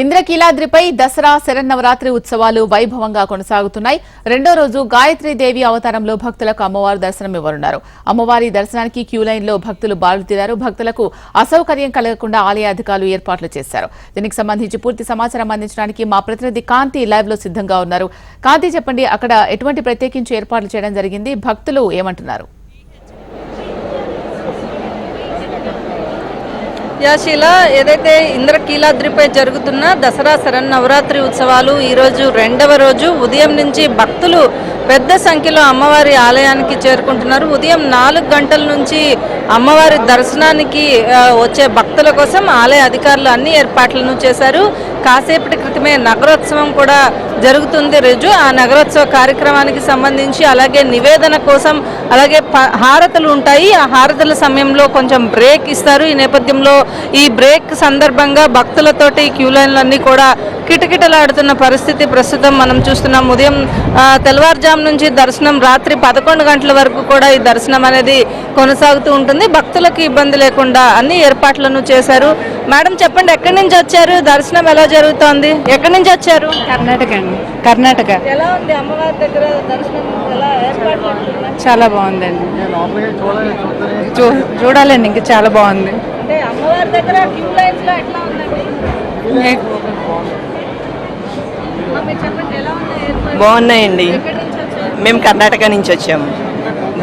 ఇంద్రకీలాద్రిపై దసరా శరన్నవరాత్రి ఉత్సవాలు వైభవంగా కొనసాగుతున్నాయి. రెండో రోజు గాయత్రీ దేవి అవతారంలో భక్తులకు అమ్మవారు దర్శనం ఇవ్వనున్నారు. అమ్మవారి దర్శనానికి క్యూ లైన్లో భక్తులు బారుతీరారు భక్తులకు అసౌకర్యం కలగకుండా ఆలయ అధికారులు ఏర్పాట్లు చేశారు. దీనికి సంబంధించి పూర్తి సమాచారం అందించడానికి మా ప్రతినిధి కాంతి లైవ్లో సిద్ధంగా ఉన్నారు. కాంతి చెప్పండి అక్కడ ఎటువంటి ప్రత్యేకించి ఏర్పాట్లు చేయడం జరిగింది? భక్తులు ఏమంటున్నారు? యాశీల ఏదైతే ఇంద్రకీలాద్రిపై జరుగుతున్న దసరా శరన్నవరాత్రి ఉత్సవాలు ఈరోజు రెండవ రోజు ఉదయం నుంచి భక్తులు పెద్ద సంఖ్యలో అమ్మవారి ఆలయానికి చేరుకుంటున్నారు. ఉదయం నాలుగు గంటల నుంచి అమ్మవారి దర్శనానికి వచ్చే భక్తుల కోసం ఆలయ అధికారులు అన్ని ఏర్పాట్లను చేశారు. కాసేపటి క్రితమే నగరోత్సవం కూడా జరుగుతుంది రోజు. ఆ నగరోత్సవ కార్యక్రమానికి సంబంధించి అలాగే నివేదన కోసం అలాగే ప- ఉంటాయి. ఆ హారతల సమయంలో కొంచెం బ్రేక్ ఇస్తారు. ఈ నేపథ్యంలో ఈ బ్రేక్ సందర్భంగా భక్తులతోటి క్యూ లైన్లన్నీ కూడా కిటకిటలాడుతున్న పరిస్థితి ప్రస్తుతం మనం చూస్తున్నాం. ఉదయం తెల్లవారుజాము నుంచి దర్శనం రాత్రి పదకొండు గంటల వరకు కూడా ఈ దర్శనం అనేది కొనసాగుతూ ఉంటుంది. భక్తులకు ఇబ్బంది లేకుండా అన్ని ఏర్పాట్లను చేశారు. మేడం చెప్పండి ఎక్కడి నుంచి వచ్చారు? దర్శనం ఎలా జరుగుతోంది? ఎక్కడి నుంచి వచ్చారు? కర్ణాటక అండి. కర్ణాటక. ఎలా ఉంది? అమ్మవారి దగ్గర దర్శనం ఎలా ఏర్పాట్లు ఉంటున్నాయి? చాలా బాగుందండి. చూ చూడాలండి ఇంకా చాలా బాగుంది. అంటే అమ్మవారి దగ్గర క్యూ లైన్స్లో ఎట్లా ఉందండి అమ్మ, మీరు చెప్పండి ఎలా ఉంది ఏర్పాట్లు? బాగున్నాయండి. మేము కర్ణాటక నుంచి వచ్చాము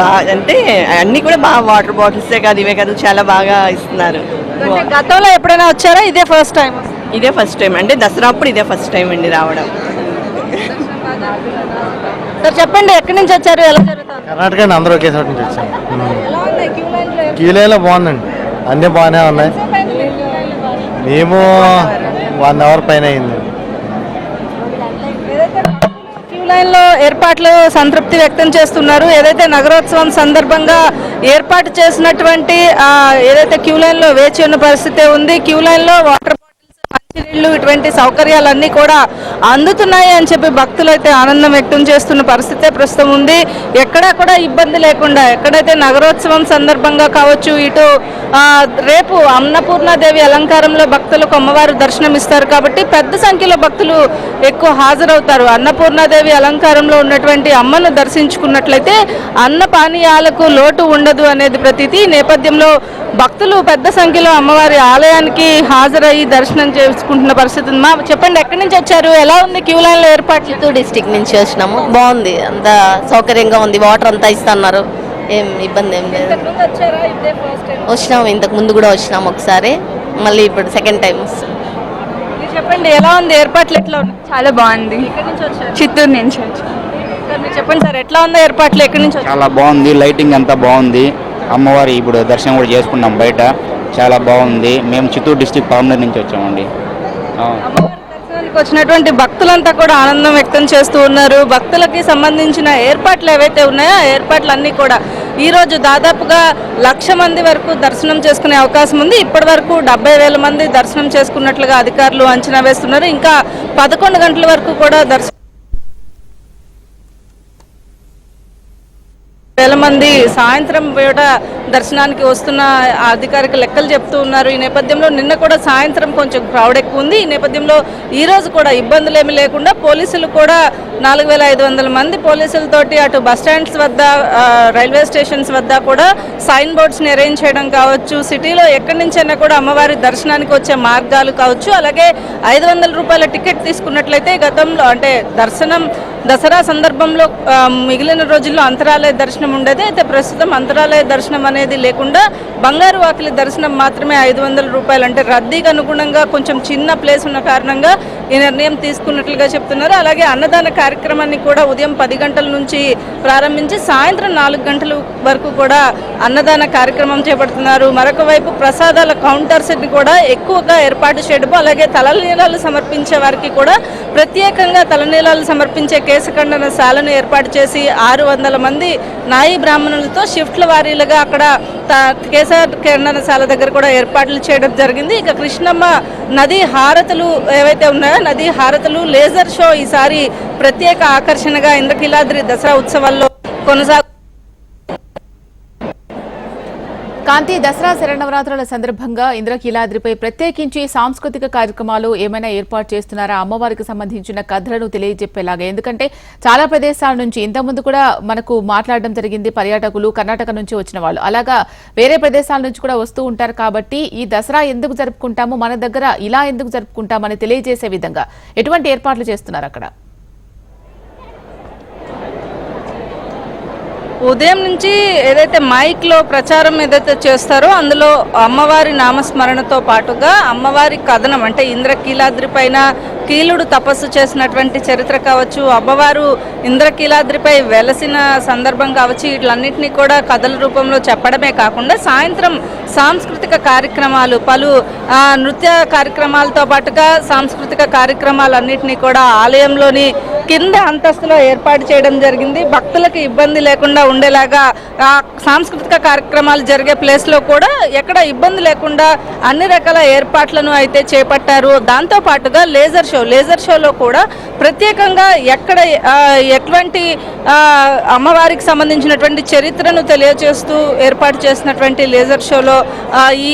బాగా అంటే అన్నీ కూడా బాగా వాటర్ బాటిల్సే కాదు ఇవే కాదు చాలా బాగా ఇస్తున్నారు. అంటే గతంలో ఎప్పుడైనా వచ్చారా? ఇదే ఫస్ట్ టైం ఇదే ఫస్ట్ టైం అంటే దసరా అప్పుడు ఇదే ఫస్ట్ టైం అండి రావడం. సార్ చెప్పండి ఎక్కడి నుంచి వచ్చారు? ఎలా జరుగుతుంది? కర్ణాటక అండి అందరూ ఒకేసారి నుంచి వచ్చాం. ఎలా ఉన్నాయి క్యూ బాగుందండి. అన్నీ బాగానే ఉన్నాయి. మేము వన్ అవర్ పైన అయింది. క్యూ ఏర్పాట్లు సంతృప్తి వ్యక్తం చేస్తున్నారు. ఏదైతే నగరోత్సవం సందర్భంగా ఏర్పాటు చేసినటువంటి ఆ, ఏదైతే క్యూ లైన్లో వేచి ఉన్న పరిస్థితి ఉంది క్యూ లైన్లో వాటర్ ఇళ్ళు ఇటువంటి సౌకర్యాలన్నీ కూడా అందుతున్నాయి అని చెప్పి భక్తులు అయితే ఆనందం వ్యక్తం చేస్తున్న పరిస్థితే ప్రస్తుతం ఉంది. ఎక్కడా కూడా ఇబ్బంది లేకుండా ఎక్కడైతే నగరోత్సవం సందర్భంగా కావచ్చు ఇటు రేపు అన్నపూర్ణాదేవి అలంకారంలో భక్తులకు అమ్మవారు దర్శనం ఇస్తారు కాబట్టి పెద్ద సంఖ్యలో భక్తులు ఎక్కువ హాజరవుతారు. అన్నపూర్ణాదేవి అలంకారంలో ఉన్నటువంటి అమ్మను దర్శించుకున్నట్లయితే అన్న పానీయాలకు లోటు ఉండదు అనేది ప్రతీతి. ఈ నేపథ్యంలో భక్తులు పెద్ద సంఖ్యలో అమ్మవారి ఆలయానికి హాజరయ్యి దర్శనం చేసుకుంటున్న పరిస్థితి ఉంది. మా చెప్పండి ఎక్కడి నుంచి వచ్చారు? ఎలా ఉంది క్యూ లైన్లో ఏర్పాట్లు? చిత్తూరు డిస్టిక్ నుంచి వచ్చినాము. బాగుంది. అంత సౌకర్యంగా ఉంది. వాటర్ అంతా ఇస్తున్నారు. ఏం ఇబ్బంది ఏం లేదు. వచ్చినాము. ఇంతకు ముందు కూడా వచ్చినాము ఒకసారి. మళ్ళీ ఇప్పుడు సెకండ్ టైం వస్తుంది. మీరు చెప్పండి ఎలా ఉంది? ఏర్పాట్లు ఎట్లా ఉన్నాయి? చాలా బాగుంది. ఎక్కడి నుంచి వచ్చారు? చిత్తూరు నుంచి వచ్చి. సార్ మీరు చెప్పండి సార్ ఎట్లా ఉందో ఏర్పాట్లు? ఎక్కడి నుంచి చాలా బాగుంది. లైటింగ్ అంతా బాగుంది. అమ్మవారి ఇప్పుడు దర్శనం కూడా చేసుకున్నాం బయట. చాలా బాగుంది. మేము చిత్తూరు డిస్టిక్ పామనర్ నుంచి వచ్చామండి. వచ్చినటువంటి భక్తులంతా కూడా ఆనందం వ్యక్తం చేస్తూ ఉన్నారు. భక్తులకి సంబంధించిన ఏర్పాట్లు ఏవైతే ఉన్నాయో ఆ ఏర్పాట్లు అన్నీ కూడా ఈ రోజు దాదాపుగా లక్ష మంది వరకు దర్శనం చేసుకునే అవకాశం ఉంది. ఇప్పటి వరకు డెబ్బై వేల మంది దర్శనం చేసుకున్నట్లుగా అధికారులు అంచనా వేస్తున్నారు. ఇంకా పదకొండు గంటల వరకు కూడా దర్శనం వేల మంది సాయంత్రం పూట దర్శనానికి వస్తున్న అధికారిక లెక్కలు చెప్తూ ఉన్నారు. ఈ నేపథ్యంలో నిన్న కూడా సాయంత్రం కొంచెం క్రౌడ్ ఎక్కువ ఉంది. ఈ నేపథ్యంలో ఈ రోజు కూడా ఇబ్బందులు లేకుండా పోలీసులు కూడా నాలుగు వేల ఐదు వందల మంది పోలీసులతోటి అటు బస్ స్టాండ్స్ వద్ద రైల్వే స్టేషన్స్ వద్ద కూడా సైన్ బోర్డ్స్ని అరేంజ్ చేయడం కావచ్చు సిటీలో ఎక్కడి నుంచైనా కూడా అమ్మవారి దర్శనానికి వచ్చే మార్గాలు కావచ్చు. అలాగే ఐదు వందల రూపాయల టికెట్ తీసుకున్నట్లయితే గతంలో అంటే దర్శనం దసరా సందర్భంలో మిగిలిన రోజుల్లో అంతరాలయ దర్శనం ఉండేది. అయితే ప్రస్తుతం అంతరాలయ దర్శనం అనేది లేకుండా బంగారు వాకిలి దర్శనం మాత్రమే ఐదు వందల రూపాయలు. అంటే రద్దీకి అనుగుణంగా కొంచెం చిన్న ప్లేస్ ఉన్న కారణంగా ఈ నిర్ణయం తీసుకున్నట్లుగా చెప్తున్నారు. అలాగే అన్నదాన కార్యక్రమాన్ని కూడా ఉదయం పది గంటల నుంచి ప్రారంభించి సాయంత్రం నాలుగు గంటల వరకు కూడా అన్నదాన కార్యక్రమం చేపడుతున్నారు. మరొక వైపు ప్రసాదాల కౌంటర్స్ని కూడా ఎక్కువగా ఏర్పాటు చేయడం అలాగే తలనీలాలు సమర్పించే వారికి కూడా ప్రత్యేకంగా తలనీలాలు సమర్పించే కేశఖండన శాలను ఏర్పాటు చేసి ఆరు వందల మంది నాయి బ్రాహ్మణులతో షిఫ్ట్ల వారీలుగా అక్కడ కూడా కేసీఆర్ ఖండనశాల దగ్గర కూడా ఏర్పాట్లు చేయడం జరిగింది. ఇక కృష్ణమ్మ నది హారతులు ఏవైతే ఉన్నాయో నది హారతులు లేజర్ షో ఈసారి ప్రత్యేక ఆకర్షణగా ఇంద్రకీలాద్రి దసరా ఉత్సవాల్లో కొనసాగు కాంతి దసరా శరణవరాత్రుల సందర్భంగా ఇంద్రకీలాద్రిపై ప్రత్యేకించి సాంస్కృతిక కార్యక్రమాలు ఏమైనా ఏర్పాటు చేస్తున్నారా? అమ్మవారికి సంబంధించిన కథలను తెలియజెప్పేలాగా. ఎందుకంటే చాలా ప్రదేశాల నుంచి ఇంతకుముందు కూడా మనకు మాట్లాడడం జరిగింది పర్యాటకులు కర్ణాటక నుంచి వచ్చిన వాళ్ళు. అలాగా వేరే ప్రదేశాల నుంచి కూడా వస్తూ ఉంటారు కాబట్టి ఈ దసరా ఎందుకు జరుపుకుంటాము? మన దగ్గర ఇలా ఎందుకు జరుపుకుంటామని తెలియజేసే విధంగా ఎటువంటి ఏర్పాట్లు చేస్తున్నారు అక్కడ? ఉదయం నుంచి ఏదైతే మైక్లో ప్రచారం ఏదైతే చేస్తారో అందులో అమ్మవారి నామస్మరణతో పాటుగా అమ్మవారి కథనం అంటే ఇంద్రకీలాద్రి పైన కీలుడు తపస్సు చేసినటువంటి చరిత్ర కావచ్చు అమ్మవారు ఇంద్రకీలాద్రిపై వెలసిన సందర్భం కావచ్చు వీటిలన్నింటినీ కూడా కథల రూపంలో చెప్పడమే కాకుండా సాయంత్రం సాంస్కృతిక కార్యక్రమాలు పలు నృత్య కార్యక్రమాలతో పాటుగా సాంస్కృతిక కార్యక్రమాలన్నింటినీ కూడా ఆలయంలోని కింద అంతస్తులో ఏర్పాటు చేయడం జరిగింది. భక్తులకు ఇబ్బంది లేకుండా ఉండేలాగా ఆ సాంస్కృతిక కార్యక్రమాలు జరిగే ప్లేస్లో కూడా ఎక్కడ ఇబ్బంది లేకుండా అన్ని రకాల ఏర్పాట్లను అయితే చేపట్టారు. దాంతో పాటుగా లేజర్ షో లేజర్ షోలో కూడా ప్రత్యేకంగా ఎక్కడ ఎటువంటి అమ్మవారికి సంబంధించినటువంటి చరిత్రను తెలియజేస్తూ ఏర్పాటు చేసినటువంటి లేజర్ షోలో ఈ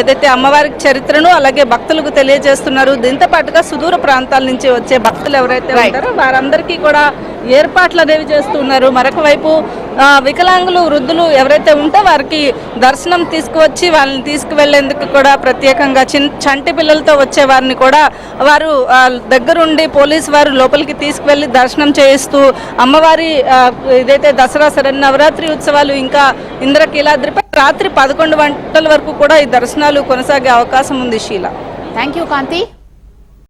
ఏదైతే అమ్మవారికి చరిత్రను అలాగే భక్తులకు తెలియజేస్తున్నారు. దీంతో పాటుగా సుదూర ప్రాంతాల నుంచి వచ్చే భక్తులు ఎవరైతే ఉంటారో వారందరికీ కూడా ఏర్పాట్లు అనేవి చేస్తున్నారు. మరొక వైపు వికలాంగులు వృద్ధులు ఎవరైతే ఉంటే వారికి దర్శనం తీసుకువచ్చి వాళ్ళని తీసుకువెళ్ళేందుకు కూడా ప్రత్యేకంగా చిన్ చంటి పిల్లలతో వచ్చే వారిని కూడా వారు దగ్గరుండి పోలీస్ వారు లోపలికి తీసుకువెళ్ళి దర్శనం చేయిస్తూ అమ్మవారి ఇదైతే దసరా శరన్నవరాత్రి ఉత్సవాలు ఇంకా ఇంద్రకీలాద్రిపై రాత్రి పదకొండు గంటల వరకు కూడా ఈ దర్శనాలు కొనసాగే అవకాశం ఉంది శీల. Thank you Kanthi